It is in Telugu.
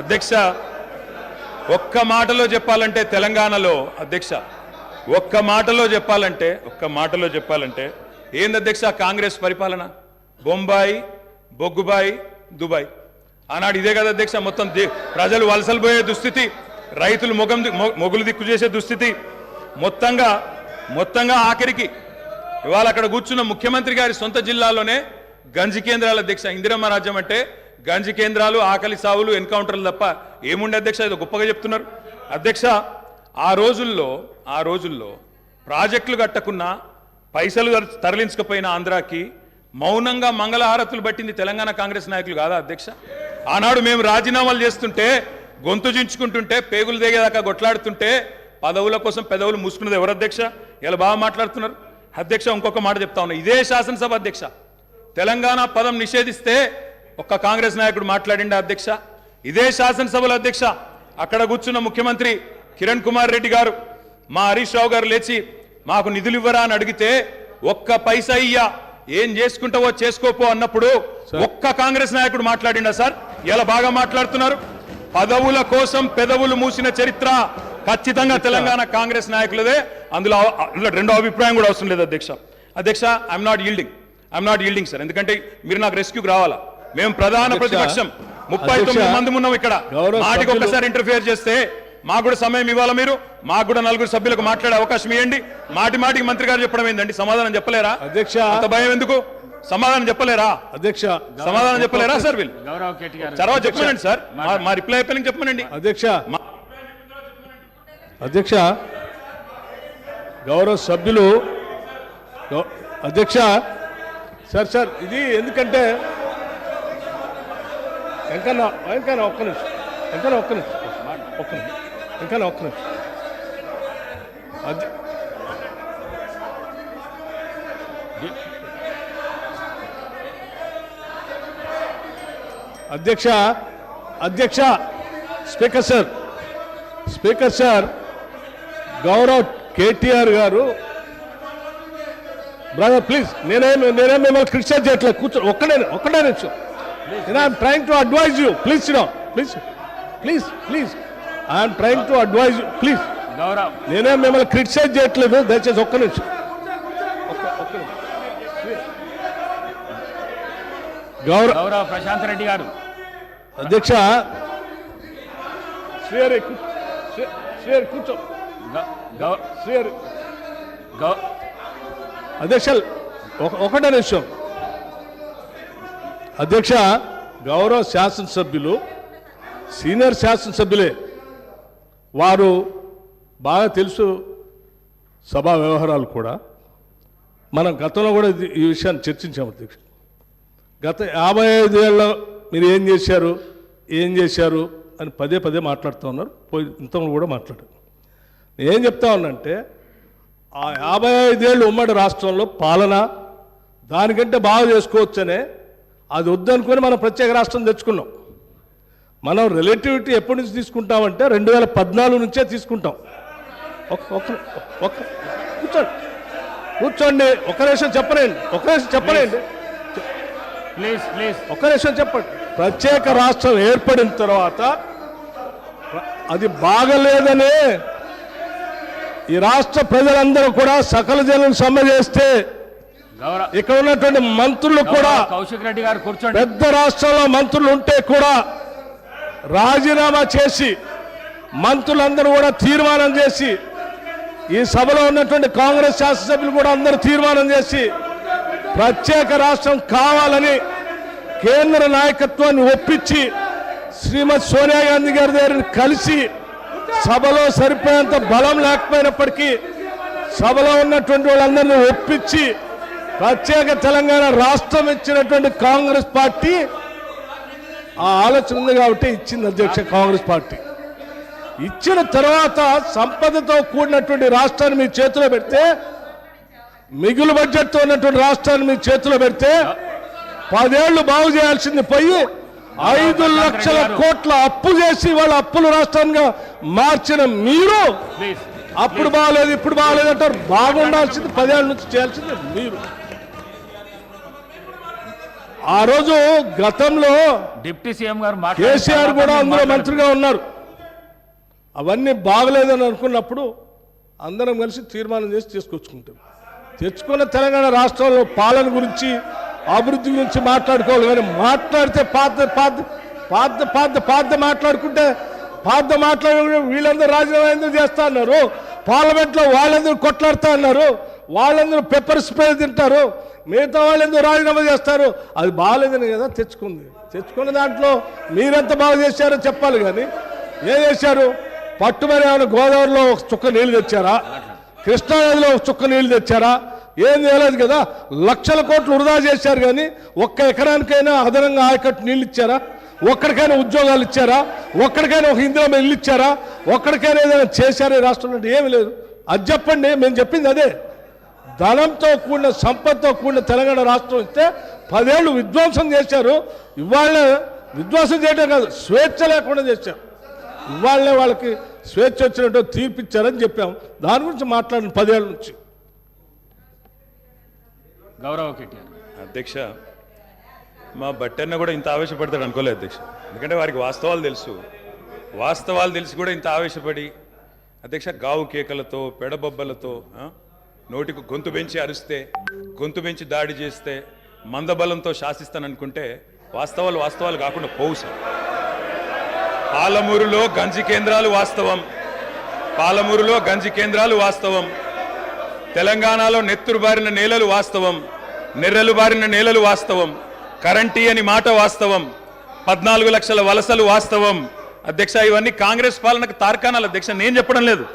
అధ్యక్ష ఒక్క మాటలో చెప్పాలంటే తెలంగాణలో అధ్యక్ష ఒక్క మాటలో చెప్పాలంటే ఒక్క మాటలో చెప్పాలంటే ఏంది అధ్యక్ష కాంగ్రెస్ పరిపాలన? బొంబాయి బొగ్గుబాయి దుబాయ్. ఆనాడు ఇదే కదా అధ్యక్ష మొత్తం ప్రజలు వలసలు పోయే దుస్థితి రైతులు మొగం ది- మొగులు దిక్కు చేసే దుస్థితి. మొత్తంగా మొత్తంగా ఆఖరికి ఇవాళ అక్కడ కూర్చున్న ముఖ్యమంత్రి గారి సొంత జిల్లాలోనే గంజి కేంద్రాల అధ్యక్ష ఇందిరమ్మ రాజ్యం అంటే గంజి కేంద్రాలు ఆకలి సావులు ఎన్కౌంటర్లు తప్ప ఏముండే అధ్యక్ష? ఇది గొప్పగా చెప్తున్నారు. అధ్యక్ష ఆ రోజుల్లో ఆ రోజుల్లో ప్రాజెక్టులు కట్టకున్నా పైసలు తరలించకపోయిన ఆంధ్రాకి మౌనంగా మంగళహారతులు పట్టింది తెలంగాణ కాంగ్రెస్ నాయకులు కాదా అధ్యక్ష? ఆనాడు మేము రాజీనామాలు చేస్తుంటే గొంతు చించుకుంటుంటే పేగులు దిగేదాకా కొట్లాడుతుంటే పదవుల కోసం పెదవులు మూసుకున్నది ఎవరు అధ్యక్ష? ఇలా బాగా మాట్లాడుతున్నారు. అధ్యక్ష ఇంకొక మాట చెప్తా ఉన్నా. ఇదే శాసనసభ అధ్యక్ష. తెలంగాణ పదం నిషేధిస్తే ఒక్క కాంగ్రెస్ నాయకుడు మాట్లాడిండా అధ్యక్ష? ఇదే శాసనసభలో అధ్యక్ష. అక్కడ కూర్చున్న ముఖ్యమంత్రి కిరణ్ కుమార్ రెడ్డి గారు. మా హరీష్ రావు గారు లేచి మాకు నిధులు ఇవ్వరా అని అడిగితే ఒక్క పైసా ఇయ్యా. ఏం చేసుకుంటావో చేసుకోపో అన్నప్పుడు ఒక్క కాంగ్రెస్ నాయకుడు మాట్లాడిండా సార్? ఇలా బాగా మాట్లాడుతున్నారు. పదవుల కోసం పెదవులు మూసిన చరిత్ర ఖచ్చితంగా తెలంగాణ కాంగ్రెస్ నాయకులదే. అందులో రెండో అభిప్రాయం కూడా అవసరం లేదు అధ్యక్ష. అధ్యక్ష I'm not yielding I'm not yielding sir ఎందుకంటే మీరు నాకు రెస్క్యూకి రావాలా? మేము ప్రధాన ప్రతిపక్షం. ముప్పై తొమ్మిది మంది ఉన్నాం ఇక్కడ. మాటికి ఒక్కసారి ఇంటర్ఫియర్ చేస్తే మాకు కూడా సమయం ఇవ్వాలా మీరు? మాకు కూడా నలుగురు సభ్యులకు మాట్లాడే అవకాశం ఇవ్వండి మాటి మాటికి మంత్రి గారు చెప్పడం ఏందండి? సమాధానం చెప్పలేరా? అధ్యక్ష. అంత భయం ఎందుకు? సమాధానం చెప్పలేరా? అధ్యక్ష. సమాధానం చెప్పలేరా సార్ వీళ్ళు? చరవ చెప్పమనండి సార్. మా- రిప్లై అయిపోయిన చెప్పమనండి. అధ్యక్ష. మా- అధ్యక్ష. గౌరవ సభ్యులు. అధ్యక్ష. సార్ సార్ ఇది ఎందుకంటే వెంకన్న వెంకన్న ఒక్క నిమిషం వెంకన్న ఒక్క నిమిషం. ఒక్క నిమిషం వెంకన్న ఒక్క నిమిషం. అధ్య- అధ్యక్ష అధ్యక్ష స్పీకర్ సార్ స్పీకర్ సార్ గౌరవ్ కేటీఆర్ గారు బ్రదర్ ప్లీజ్ నేనే నేనేం మిమ్మల్ని క్రిటిసైజ్ చేయట్లేదు కూర్చో ఒక్కడే ఒక్కడే నిమిషం నేను I'm trying to advise you please sit down please please please I'm trying to advise you please Gaurav. నేనేం మిమ్మల్ని క్రిటిసైజ్ చేయట్లేదు. దయచేసి ఒక్క నిమిషం. గౌరవ్. గౌరవ్ ప్రశాంత్ రెడ్డి గారు. అధ్యక్ష. శ్రీహరి శ్రీహరి కూర్చో. శ్రీహరి. అధ్యక్ష ఒక- ఒకటే నిమిషం. అధ్యక్ష గౌరవ శాసనసభ్యులు సీనియర్ శాసనసభ్యులే వారు బాగా తెలుసు సభా వ్యవహారాలు కూడా. మనం గతంలో కూడా ఈ విషయాన్ని చర్చించాము అధ్యక్ష. గత యాభై ఐదేళ్ళ మీరు ఏం చేశారు ఏం చేశారు అని పదే పదే మాట్లాడుతూ ఉన్నారు. పోయి ఇంతలో కూడా మాట్లాడారు. నేను ఏం చెప్తా ఉన్నంటే ఆ యాభై ఐదేళ్ళు ఉమ్మడి రాష్ట్రంలో పాలన దానికంటే బాగా చేసుకోవచ్చనే అది వద్దనుకొని మనం ప్రత్యేక రాష్ట్రం తెచ్చుకున్నాం. మనం రిలేటివిటీ ఎప్పటి నుంచి తీసుకుంటామంటే రెండు వేల పద్నాలుగు నుంచే తీసుకుంటాం. కూర్చోండి. కూర్చోండి. ఒక నిమిషం చెప్పలేండి. ఒక నిమిషం చెప్పలేండి. Please please. ఒక్క నిమిషం చెప్పండి. ప్రత్యేక రాష్ట్రం ఏర్పడిన తర్వాత అది బాగలేదనే ఈ రాష్ట్ర ప్రజలందరూ కూడా సకల జనం సమ్మె చేస్తే ఇక్కడ ఉన్నటువంటి మంత్రులు కూడా కౌశిక్ రెడ్డి గారు కూర్చోండి. పెద్ద రాష్ట్రంలో మంత్రులు ఉంటే కూడా రాజీనామా చేసి మంత్రులందరూ కూడా తీర్మానం చేసి ఈ సభలో ఉన్నటువంటి కాంగ్రెస్ శాసనసభ్యులు కూడా అందరూ తీర్మానం చేసి ప్రత్యేక రాష్ట్రం కావాలని కేంద్ర నాయకత్వాన్ని ఒప్పించి శ్రీమతి సోనియా గాంధీ గారి దగ్గర కలిసి సభలో సరిపోయేంత బలం లేకపోయినప్పటికీ సభలో ఉన్నటువంటి వాళ్ళందరినీ ఒప్పించి ప్రత్యేక తెలంగాణ రాష్ట్రం ఇచ్చినటువంటి కాంగ్రెస్ పార్టీ ఆ ఆలోచన ఉంది కాబట్టి ఇచ్చింది అధ్యక్ష కాంగ్రెస్ పార్టీ. ఇచ్చిన తర్వాత సంపదతో కూడినటువంటి రాష్ట్రాన్ని మీ చేతిలో పెడితే మిగులు బడ్జెట్తో ఉన్నటువంటి రాష్ట్రాన్ని మీ చేతిలో పెడితే పదేళ్ళు బాగు చేయాల్సింది పోయి ఐదు లక్షల కోట్ల అప్పు చేసి వాళ్ళ అప్పుల రాష్ట్రంగా మార్చిన మీరు అప్పుడు బాగలేదు ఇప్పుడు బాగలేదు అంటారు. బాగుండాల్సింది పదేళ్ళ నుంచి చేయాల్సింది మీరు. ఆ రోజు గతంలో డిప్యూటీ సీఎం గారు కేసీఆర్ కూడా అందులో. మంత్రిగా ఉన్నారు. అవన్నీ బాగలేదని అనుకున్నప్పుడు అందరం కలిసి తీర్మానం చేసి తీసుకొచ్చుకుంటాం. తెచ్చుకున్న తెలంగాణ రాష్ట్రంలో పాలన గురించి అభివృద్ధి గురించి మాట్లాడుకోవాలి కానీ మాట్లాడితే పాత పాత పాత పాత పాత మాట్లాడుకుంటే పాత మాట్లాడే వీళ్ళందరూ రాజీనామా ఎందుకు చేస్తా అన్నారు? పార్లమెంట్లో వాళ్ళందరూ కొట్లాడుతా అన్నారు. వాళ్ళందరూ పెప్పర్ స్ప్రే తింటారు. మిగతా వాళ్ళు ఎందుకు రాజీనామా చేస్తారు? అది బాగాలేదని కదా తెచ్చుకుంది. తెచ్చుకున్న దాంట్లో మీరెంత బాగా చేశారో చెప్పాలి కానీ ఏం చేశారు? పట్టుమని ఏమైనా గోదావరిలో ఒక చుక్క నీళ్ళు తెచ్చారా? కృష్ణానదిలో ఒక చుక్క నీళ్ళు తెచ్చారా? ఏం చేయలేదు కదా? లక్షల కోట్లు వృధా చేశారు కానీ ఒక్క ఎకరానికైనా అదనంగా ఆయకట్టు నీళ్ళు ఇచ్చారా? ఒక్కడికైనా ఉద్యోగాలు ఇచ్చారా? ఒక్కడికైనా ఒక ఇందిరా ఇల్లు ఇచ్చారా? ఒక్కడికైనా ఏదైనా చేశారా ఈ రాష్ట్రంలో? ఏమీ ఏమి లేదు. అది చెప్పండి మేము చెప్పింది అదే. ధనంతో కూడిన సంపదతో కూడిన తెలంగాణ రాష్ట్రం ఇస్తే పదేళ్ళు విధ్వంసం చేశారు. ఇవాళ విధ్వంసం చేయడం కాదు స్వేచ్ఛ లేకుండా చేశారు. ఇవాళనే వాళ్ళకి స్వేచ్ఛ వచ్చినట్టు తీర్పిచ్చారని చెప్పాం. దాని గురించి మాట్లాడిన పదేళ్ళ నుంచి. గౌరవ కేటీఆర్. అధ్యక్ష మా బట్టన్న కూడా ఇంత ఆవేశపడతాడు అనుకోలేదు అధ్యక్ష. ఎందుకంటే వారికి వాస్తవాలు తెలుసు. వాస్తవాలు తెలిసి కూడా ఇంత ఆవేశపడి అధ్యక్ష గావు కేకలతో పెడబొబ్బలతో ఆ, నోటికి గొంతు పెంచి అరిస్తే గొంతు పెంచి దాడి చేస్తే మందబలంతో శాసిస్తాననుకుంటే వాస్తవాలు వాస్తవాలు కాకుండా పోవు సార్. పాలమూరులో గంజి కేంద్రాలు వాస్తవం. పాలమూరులో గంజి కేంద్రాలు వాస్తవం. తెలంగాణలో నెత్తురు బారిన నేలలు వాస్తవం. నెర్రలు బారిన నేలలు వాస్తవం. కరెంటీ అని మాట వాస్తవం. పద్నాలుగు లక్షల వలసలు వాస్తవం. అధ్యక్ష ఇవన్నీ కాంగ్రెస్ పాలనకు తార్కాణాలు. అధ్యక్ష నేను చెప్పడం లేదు.